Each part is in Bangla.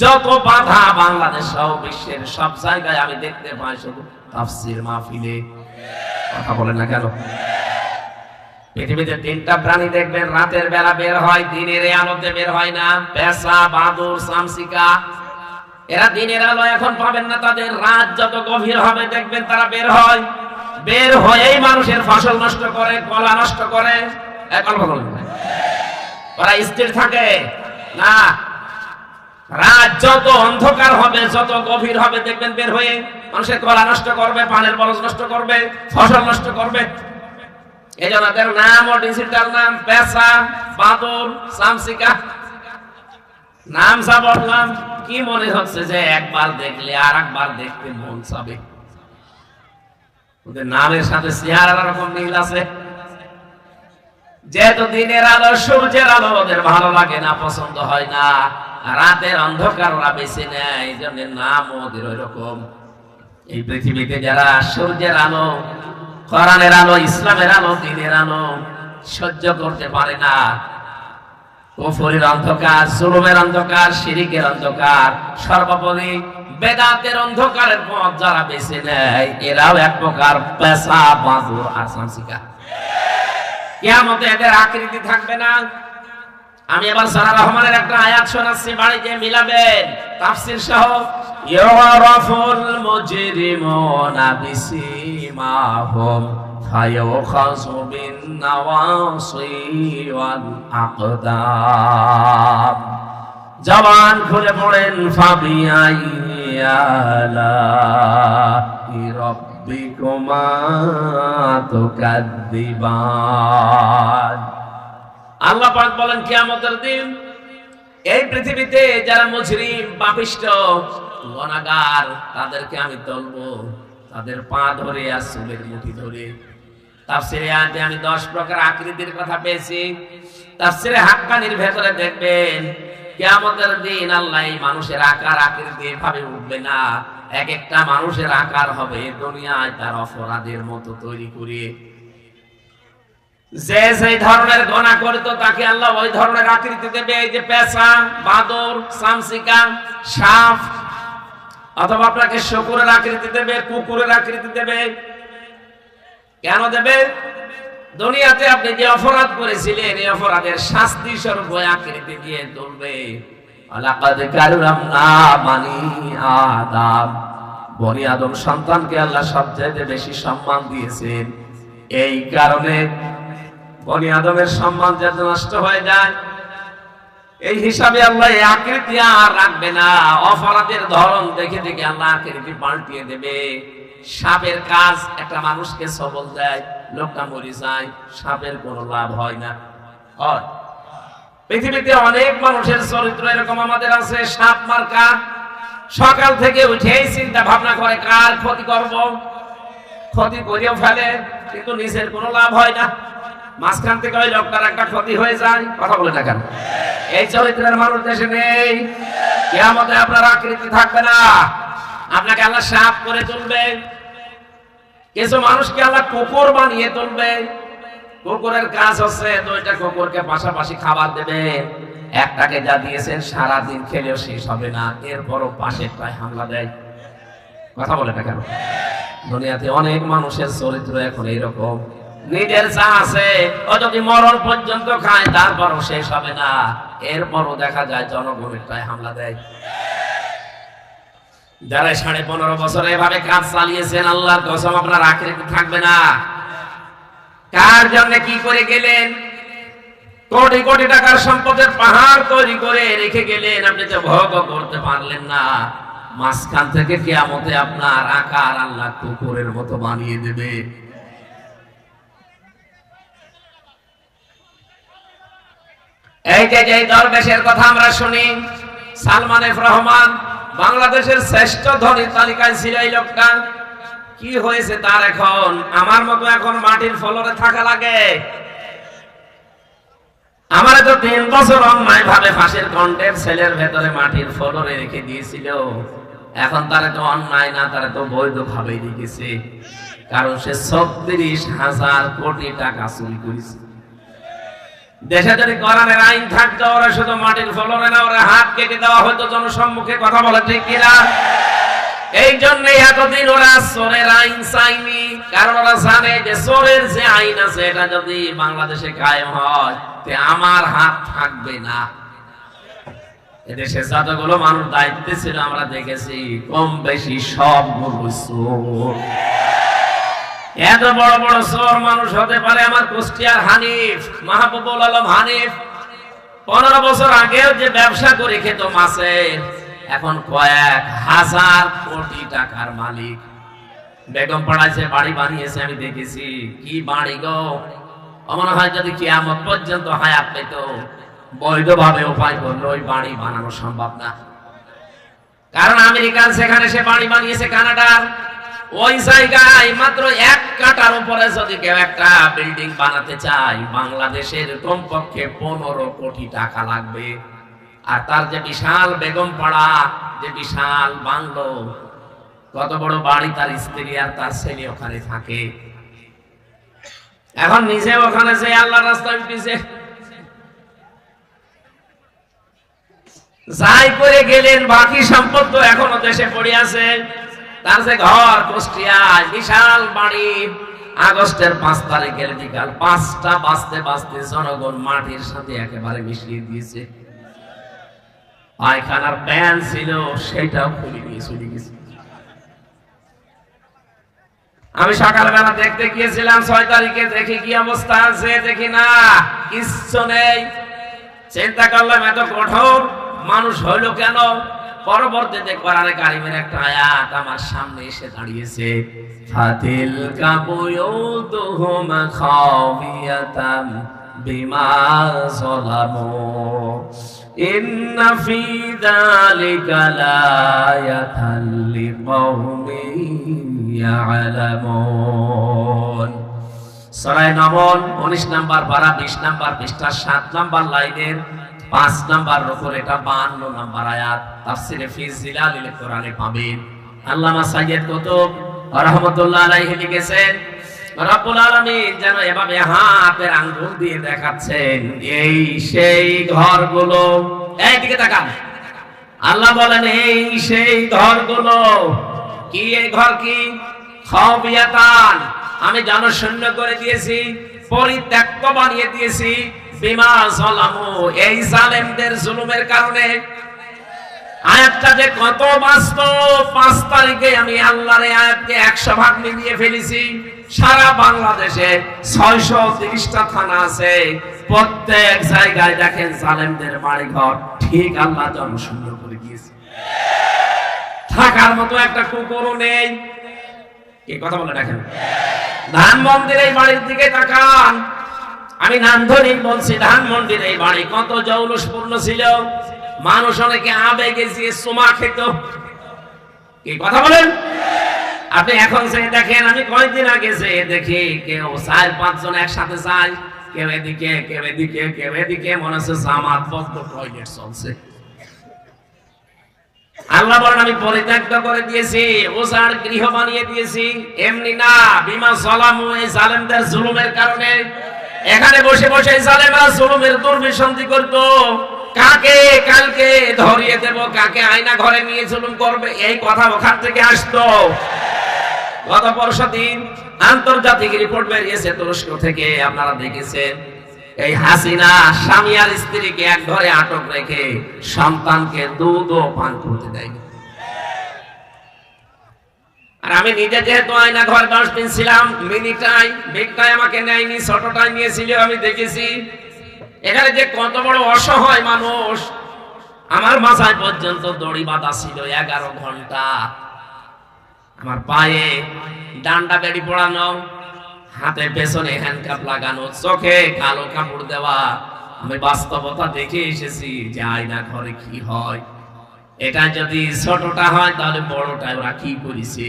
যত বাধা বাংলাদেশ সহ বিশ্বের সব জায়গায় আমি দেখতে পাই শুধু তাফসির মাহফিলে। কথা বলেন না কেন? পৃথিবীতে তিনটা প্রাণী দেখবেন, রাতের বেলা বের হয়, দিনের আলোতে বের হয় না। পেশা, বাদুর, সামসিকা। এরা দিনের আলো এখন পাবেন না, তাদের রাত যত গভীর হবে দেখবেন তারা বের হয়। বের হয়েই মানুষের ফসল নষ্ট করে, কলা নষ্ট করে। কল্পনা ওরা স্থির থাকে? না। রাত যত অন্ধকার হবে, যত গভীর হবে, দেখবেন বের হয়ে মানুষের কলা নষ্ট করবে, পানের বরজ নষ্ট করবে, ফসল নষ্ট করবে। এই জন্য নাম ও ডিজিটাল নাম, পেশা সামসিকা। নাম বললাম, কি মনে হচ্ছে যে একবার দেখলে আর একবার দেখতে মন চাবে? ওদের নামের সাথে চেহারার রকম মিল আছে। যেহেতু দিনের আলো, সূর্যের আলো ওদের ভালো লাগে না, পছন্দ হয় না। রাতের অন্ধকার ওরা বেছে নেয়, এই জন্য নাম ওদের ওই রকম এই পৃথিবীতে যারা সূর্যের আলো, কোরআনের আলো, ইসলামের আলো, দিনের আলো সহ্য করতে পারে না। কুফরির অন্ধকার, জুলুমের অন্ধকার, শিরিকের অন্ধকার, সর্বোপরি বেদাতের অন্ধকারের পথ যারা বেছে নেয়, এরাও এক প্রকার পেশা বাঁধুর আর সাংসিকা কিয়ামতে এদের আকৃতি থাকবে না। আমি এবার সারা রহমানের একটা আয়াত শোনাচ্ছি, বাড়িতে মিলাবেন। তাফসির সহ ইউরাফুল মুজরিমুনা বিসিমাহুম ফায়ুখাযু বিন নাওয়াসি ওয়াল আকদাম জবান খুলে পড়েন ফাবিয়াইয়ালা রব্বিকুমা তুকাদ্দিবান। আল্লাহ পাক বলেন, কিয়ামতের দিন এই পৃথিবীতে যারা মুজরিম, পাপিষ্ট গুনাহগার তাদেরকে আমি তুলবো। তাদের পা ধরে আর চুলের মুঠি ধরে। তাফসিরে আয়াতে আমি 10 প্রকার আকৃতির কথা পেয়েছি। তাফসিরে হাক্কানির ভেতরে দেখবেন, কিয়ামতের দিন আল্লাহ মানুষের আকার আকৃতি এভাবে উঠবে না। এক একটা মানুষের আকার হবে দুনিয়ায় তার অপরাধের মতো তৈরি করে। যে সেই ধরনের গোনা করত তাকে আল্লাহ ওই ধরনের আকৃতি দেবে। এই যে পেশা বাদর, সামসিকা, সাপ, অথবা আপনাকে শকুরের আকৃতি দেবে, কুকুরের আকৃতি দেবে। কেন দেবে? দুনিয়াতে আপনি যে অপরাধ করেছিলেন, এই অপরাধের শাস্তি স্বরূপ ওই আকৃতি দিয়ে তুলবে। আলাকাদ কাররামনা মানি আদম। বনি আদম সন্তানকে আল্লাহ সবচেয়ে বেশি সম্মান দিয়েছেন। এই কারণে বনি আদমের সম্মান যাতে নষ্ট হয়ে যায়। এই হিসাবে আল্লাহ আকৃতি আর রাখবে না। অপরাধের ধরন দেখে দেখে আল্লাহ আকৃতি পাল্টিয়ে দেবে। সাপের কাজ একটা মানুষকে সবল দেয়, লোকটা মরে যায়, সাপের কোনো লাভ হয় না। হয়। পৃথিবীতে অনেক মানুষের চরিত্র এরকম আমাদের আছে, সাপ মার্কা। সকাল থেকে উঠেই চিন্তা ভাবনা করে, কার ক্ষতি করব? ক্ষতি করেও ফেলে, কিন্তু নিজের কোনো লাভ হয় না। মাঝখান থেকে ওই লোকটার একটা ক্ষতি হয়ে যায়। কথা বলে না কেন? এই চরিত্রের মানুষ দেশে নেই। কেয়ামতে আপনার আকৃতি থাকবে না। আপনাকে আল্লাহ সাপ করে তুলবে। কিছু মানুষকে আল্লাহ কুকুর বানিয়ে তুলবে। কুকুরের কাজ হচ্ছে দুইটা কুকুরকে পাশাপাশি খাবার দেবে। একটাকে যা দিয়েছেন সারা দিন খেলেও শেষ হবে না। এরপরও পাশেরটায় হামলা দেয়। কথা বলে না কেন? দুনিয়াতে অনেক মানুষের চরিত্র এখন এইরকম। নিজের যা আছে, ও যদি মরণ পর্যন্ত খায়, তারপরও শেষ হবে না। এরপরও দেখা যায় জনগণের প্রায় হামলা দেয়। যারা সাড়ে পনেরো বছর এভাবে কাজ চালিয়েছেন আল্লাহ কসম আপনার আকৃতি থাকবে না? কার জন্য কি করে গেলেন? কোটি কোটি টাকার সম্পদের পাহাড় তৈরি করে রেখে গেলেন, আপনি তো ভোগ করতে পারলেন না। মাঝখান থেকে কেয়ামতে আপনার আকার আল্লাহ কুকুরের মতো বানিয়ে দেবে। এই যে যে দরবেশের কথা আমরা শুনি, সালমান রহমান, বাংলাদেশের শ্রেষ্ঠ তালিকায় লোকটা। কি হয়েছে তার এখন? আমার মতো এখন মাটির ফলরে থাকা লাগে? আমার তো তিন বছর অন্যায় ভাবে কণ্ঠের ছেলের ভেতরে মাটির ফলরে রেখে দিয়েছিল। এখন তারা তো অন্যায় না, তারা তো বৈধ ভাবে রেখেছে। কারণ সে ছত্রিশ হাজার কোটি টাকা চুরি করেছে। দেশে যদি কোরআনের আইন থাকতো, ওরা শুধু মাটির ফলনে না, ওরা হাত কেটে দেওয়া হয়তো জনসম্মুখে কথা বলে, ঠিক কিনা এই জন্য এতদিন ওরা সোরের আইন চাইনি কারণ ওরা জানে যে সোরের যে আইন আছে, এটা যদি বাংলাদেশে কায়েম হয়, তে আমার হাত থাকবে না। এদেশে যতগুলো মানুষ দায়িত্বে ছিল, আমরা দেখেছি কম বেশি সবগুলো চোর এত বড় বড় চোর মানুষ হতে পারে আমার কুষ্টিয়ার হানিফ, মাহবুবুল আলম হানিফ। পনেরো বছর আগেও যে ব্যবসা করে খেত মাছের এখন কয়েক হাজার কোটি টাকার মালিক। বেগম পাড়াইছে, বাড়ি বানিয়েছে, আমি দেখেছি। কি বাড়ি গো? মনে হয় যদি কিয়ামত পর্যন্ত হায়াত পেত, বৈধভাবে উপায় করলে ওই বাড়ি বানানো সম্ভব না। কারণ আমেরিকান সেখানে সে বাড়ি বানিয়েছে কানাডার। ওই জায়গায় মাত্র এক কাটার উপরে যদি কেউ একটা বিল্ডিং বানাতে চায়, বাংলাদেশের কমপক্ষে পনেরো কোটি টাকা লাগবে। আর তার যে বিশাল বেগম পাড়া, যে বিশাল বাংলো, কত বড় বাড়ি তার স্ত্রী আর তার ছেলে ওখানে থাকে। এখন নিজে ওখানে যে আল্লাহ রাস্তায় উঠেছে যাই করে গেলেন, বাকি সম্পদ তো এখনও দেশে পড়ে আছে। তার যে ঘর কুষ্টিয়ায় বিশাল বাড়ি। আগস্টের পাঁচ তারিখের বিকাল পাঁচটা বাজতে বাজতে জনগণ মাটির সাথে একেবারে মিশিয়ে দিয়েছে। পায়খানার প্যান ছিল, সেটাও খুলে নিয়ে চলে গেছে। আমি সকালবেলা দেখতে গিয়েছিলাম, ছয় তারিখে দেখি কি অবস্থা আছে, দেখি না, কিচ্ছু নেই। চিন্তা করলাম, এত কঠোর মানুষ হইল কেন? পরবর্তীতে কোরআনে কারিমের একটা আয়াত আমার সামনে এসে দাঁড়িয়েছে। ফাতিল কাবুয়ুতুহুম খাওয়িয়াতাম বিমা যালামু। ইন্না ফি যালিকা লায়াতান লিকাওমিন ইয়ালামুন। সরাই নমন উনিশ নাম্বার পারা, বিশ নাম্বার পৃষ্ঠা সাত নাম্বার লাইনের পাঁচ নাম্বার রকম এটা বান্ন নাম্বার আয়াত, তাফসিরে ফি জিলালিল কোরআনে পাবেন। আল্লামা রাহমাতুল্লাহ আলাইহি লিখেছেন, রব্বুল আলামিন যেন এভাবে হাতের আঙ্গুল দিয়ে দেখাচ্ছেন, এই সেই ঘরগুলো। এই দিকে তাকান। আল্লাহ বলেন, এই সেই ঘরগুলো। কি এই ঘর কি? খাওয়াতান আমি জনশূন্য করে দিয়েছি, পরিত্যক্ত বানিয়ে দিয়েছি বিমা এই জালেমদের জুলুমের কারণে। আয়াতটা যে কত বাস্তব, পাঁচ তারিখে আমি আয়াতকে একশো ভাগ মিলিয়ে ফেলেছি। সারা বাংলাদেশে তিরিশটা থানা আছে। প্রত্যেক জায়গায় দেখেন জালেমদের বাড়ি ঘর ঠিক আল্লাহ জনশূন্য করে দিয়েছে। থাকার মতো একটা কুকুরও নেই। কি কথা বলে দেখেন। ধানমন্দির এই বাড়ির দিকে তাকান। আমি নান্দনিক বলছি ধানমন্দির এই বাড়ি কত জৌলুসপূর্ণ ছিল? মানুষ অনেকে আবেগে দিয়ে সোমা খেত। কি কথা বলেন? আপনি এখন সে দেখেন, আমি কয়েকদিন আগে যে দেখি কেউ চার, পাঁচজন একসাথে যায় কেউ এদিকে কেউ এদিকে কেউ এদিকে, মনে হচ্ছে জামাত বদ্ধ টয়লেট চলছে। আল্লাহ বলেন, আমি পরিত্যক্ত করে দিয়েছি, ওজার গৃহ বানিয়ে দিয়েছি। এমনি না, বিমা সালামু এই জালেমদের জুলুমের কারণে এখানে বসে বসে জালেমরা জুলুমের দুর্বিসন্ধি করত। কাকে? কালকে ধরিয়ে দেব। কাকে আয়না ঘরে নিয়ে জুলুম করবে? এই কথা ওখান থেকে আসতো। গত পরশু দিন আন্তর্জাতিক রিপোর্ট বেরিয়েছে তুরস্ক থেকে, আপনারা দেখেছেন। এই হাসিনা স্বামী আর স্ত্রীকে এক ঘরে আটক রেখে সন্তানকে দুধও পান করতে দেয়। আর আমি নিজে যেহেতু আয়না ঘর দশ দিন ছিলাম, মিনিটাই, বিগটাই আমাকে নেয়নি, ছোটটাই নিয়েছিল, আমি দেখেছি। এখানে যে কত বড় অসহায় মানুষ, আমার মাথায় পর্যন্ত দড়ি বাঁধা ছিল এগারো ঘণ্টা। আমার পায়ে ডান্ডা বেড়ি পড়ানো, হাতে পেছনে হ্যান্ডকাপ লাগানো, চোখে কালো কাপড় দেওয়া। আমি বাস্তবতা দেখে এসেছি যে আয়না ঘরে কি হয়। এটা যদি ছোটটা হয়, তাহলে বড়টা ওরা কি করেছে?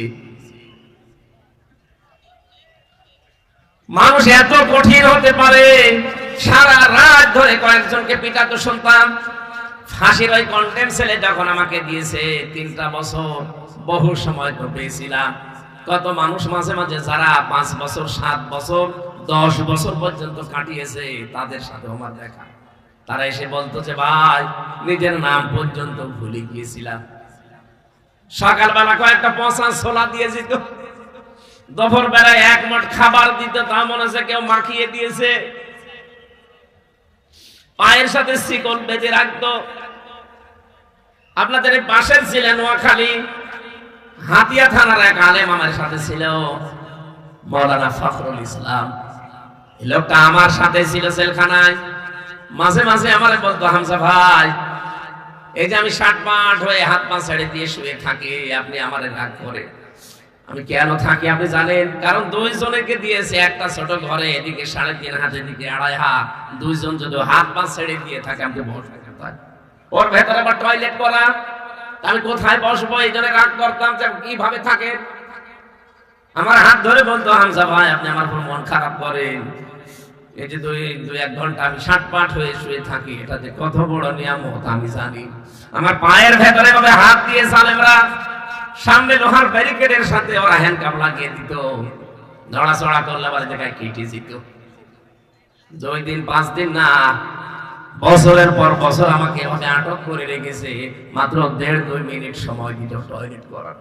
মানুষ এত কঠিন হতে পারে, সারা রাত ধরে কয়েকজনকে পিটাতো শুনতাম। ফাঁসির ওই কন্টেম ছেলে যখন আমাকে দিয়েছে, তিনটা বছর বহু সময় তো পেয়েছিলাম। কত মানুষ মাঝে মাঝে যারা পাঁচ বছর, সাত বছর, দশ বছর পর্যন্ত কাটিয়েছে, তাদের সাথে আমার দেখা। তারা এসে বলতো যে, ভাই, নিজের নাম পর্যন্ত ভুলে গিয়েছিলাম। সকালবেলা কয়েকটা পচা ছোলা দিয়ে যেত দুপুর বেলায় এক মট খাবার দিত, তা মনে হচ্ছে কেউ মাখিয়ে দিয়েছে। পায়ের সাথে শিকল বেঁধে রাখতো। আপনাদের পাশের ছিলেন নোয়াখালী, হাতিয়া থানার এক আলেম আমার সাথে ছিল, মৌলানা ফখরুল ইসলাম। লোকটা আমার সাথে ছিল জেলখানায় মাঝে মাঝে আমার বলতো হামসা ভাই, এই যে আমি ষাট পাট হয়ে হাত পা ছেড়ে দিয়ে শুয়ে থাকি, আপনি আমার রাগ করে আমি কেন থাকি, আপনি জানেন? কারণ দুইজনকে দিয়েছে, একটা ছোট ঘরে, এদিকে সাড়ে তিন হাত, এদিকে আড়াই হাত। দুইজন যদি হাত পা ছেড়ে দিয়ে থাকে, আমাকে কোথায় ওর ভেতরে আবার টয়লেট করা। আমি কোথায় বসবো? এই জন্য রাগ করতাম যে কীভাবে থাকে? আমার হাত ধরে বলতো, হামজা ভাই, আপনি আমার মন খারাপ করেন। এই যে দুই দুই এক ঘণ্টা আমি ষাট পাট হয়ে শুয়ে থাকি এটা যে কত বড় নিয়ামত আমি জানি। আমার পায়ের ভেতরে ভাবে হাত দিয়ে সালেমরা, সামনে লোহার ব্যারিকেডের সাথে ওরা হ্যান্ডকাপ লাগিয়ে দিত। নড়াচড়া করলে আবার জায়গায় কেটে যেত। দুই দিন, পাঁচ দিন না, বছরের পর বছর আমাকে ওখানে আটক করে রেখেছে। মাত্র দেড় দুই মিনিট সময় দিত টয়লেট করার।